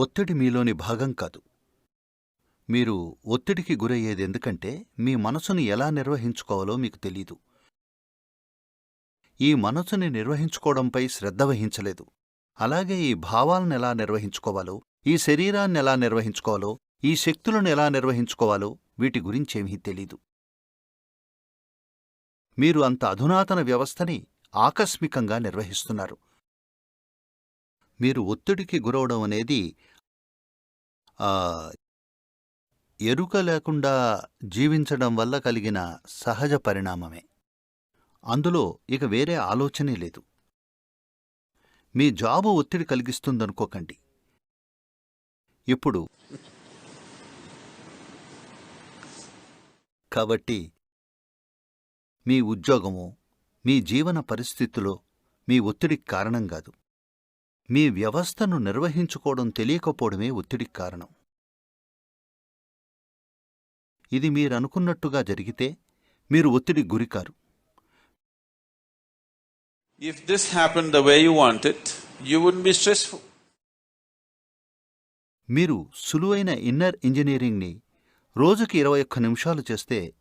ఒత్తిడి మీలోని భాగం కాదు. మీరు ఒత్తిడికి గురయ్యేది ఎందుకంటే మీ మనసుని ఎలా నిర్వహించుకోవాలో మీకు తెలీదు. ఈ మనసుని నిర్వహించుకోవడంపై శ్రద్ధ వహించలేదు. అలాగే ఈ భావాలను ఎలా నిర్వహించుకోవాలో ఈ శరీరాన్ని ఎలా నిర్వహించుకోవాలో ఈ శక్తులను ఎలా నిర్వహించుకోవాలో వీటి గురించేమీ తెలీదు. మీరు అంత అధునాతన వ్యవస్థని ఆకస్మికంగా నిర్వహిస్తున్నారు. మీరు ఒత్తిడికి గురవడం అనేది ఎరుక లేకుండా జీవించడం వల్ల కలిగిన సహజ పరిణామమే. అందులో ఇక వేరే ఆలోచనే లేదు. మీ జాబు ఒత్తిడి కలిగిస్తుందనుకోకండి. ఇప్పుడు కాబట్టి మీ ఉద్యోగము మీ జీవన పరిస్థితిలో మీ ఒత్తిడికి కారణం కాదు. మీ వ్యవస్థను నిర్వహించుకోవడం తెలియకపోవడమే ఒత్తిడికి కారణం. ఇది మీరనుకున్నట్టుగా జరిగితే మీరు ఒత్తిడికి గురికారు. It, you wouldn't be stressful. మీరు సులువైన ఇన్నర్ ఇంజనీరింగ్ని రోజుకి ఇరవై ఒక్క నిమిషాలు చేస్తే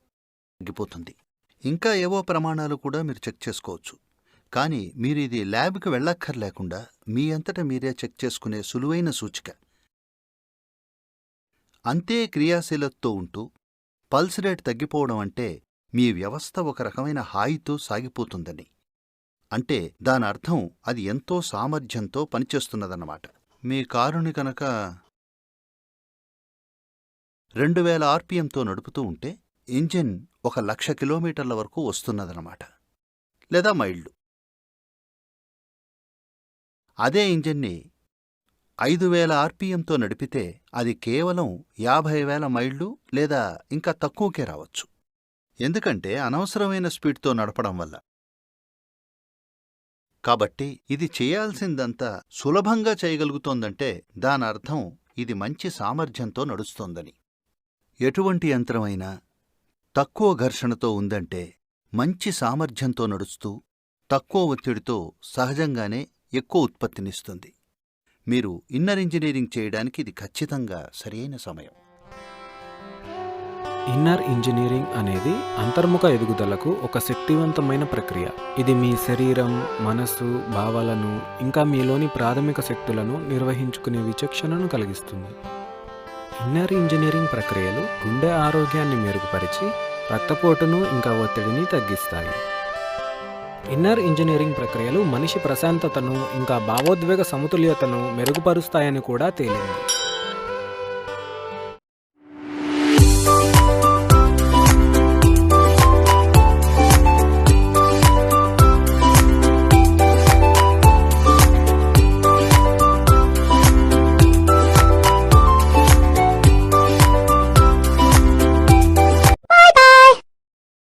తగ్గిపోతుంది. ఇంకా ఏవో ప్రమాణాలు కూడా మీరు చెక్ చేసుకోవచ్చు. కానీ మీరు ఇది ల్యాబ్కి వెళ్ళక్కర్లేకుండా మీ అంతట మీరే చెక్ చేసుకునే సులువైన సూచిక. అంతే క్రియాశీలతతో ఉంటూ పల్స్ రేట్ తగ్గిపోవడం అంటే మీ వ్యవస్థ ఒక రకమైన హాయితో సాగిపోతుందని. అంటే దాని అర్థం అది ఎంతో సామర్థ్యంతో పనిచేస్తున్నదన్నమాట. మీ కారుని కనుక రెండు వేల ఆర్పిఎంతో నడుపుతూ ఉంటే ఇంజిన్ ఒక లక్ష కిలోమీటర్ల వరకు వస్తున్నదన్నమాట. లేదా మైళ్ళు. అదే ఇంజిన్ని ఐదు వేల ఆర్పిఎంతో నడిపితే అది కేవలం యాభై వేల మైళ్ళు లేదా ఇంకా తక్కువకే రావచ్చు. ఎందుకంటే అనవసరమైన స్పీడ్తో నడపడం వల్ల. కాబట్టి ఇది చేయాల్సిందంతా సులభంగా చేయగలుగుతోందంటే దానర్థం ఇది మంచి సామర్థ్యంతో నడుస్తోందని. ఎటువంటి యంత్రమైనా తక్కువ ఘర్షణతో ఉందంటే మంచి సామర్థ్యంతో నడుస్తూ తక్కువ ఒత్తిడితో సహజంగానే ఎక్కువ ఉత్పత్తినిస్తుంది. మీరు ఇన్నర్ ఇంజనీరింగ్ చేయడానికి ఇది ఖచ్చితంగా సరైన సమయం. ఇన్నర్ ఇంజనీరింగ్ అనేది అంతర్ముఖ ఎదుగుదలకు ఒక శక్తివంతమైన ప్రక్రియ. ఇది మీ శరీరం మనస్సు భావాలను ఇంకా మీలోని ప్రాథమిక శక్తులను నిర్వహించుకునే విచక్షణను కలిగిస్తుంది. ఇన్నర్ ఇంజనీరింగ్ ప్రక్రియలు గుండె ఆరోగ్యాన్ని మెరుగుపరిచి రక్తపోటును ఇంకా ఒత్తిడిని తగ్గిస్తాయి. ఇన్నర్ ఇంజనీరింగ్ ప్రక్రియలు మనిషి ప్రశాంతతను ఇంకా భావోద్వేగ సమతుల్యతను మెరుగుపరుస్తాయని కూడా తేలింది.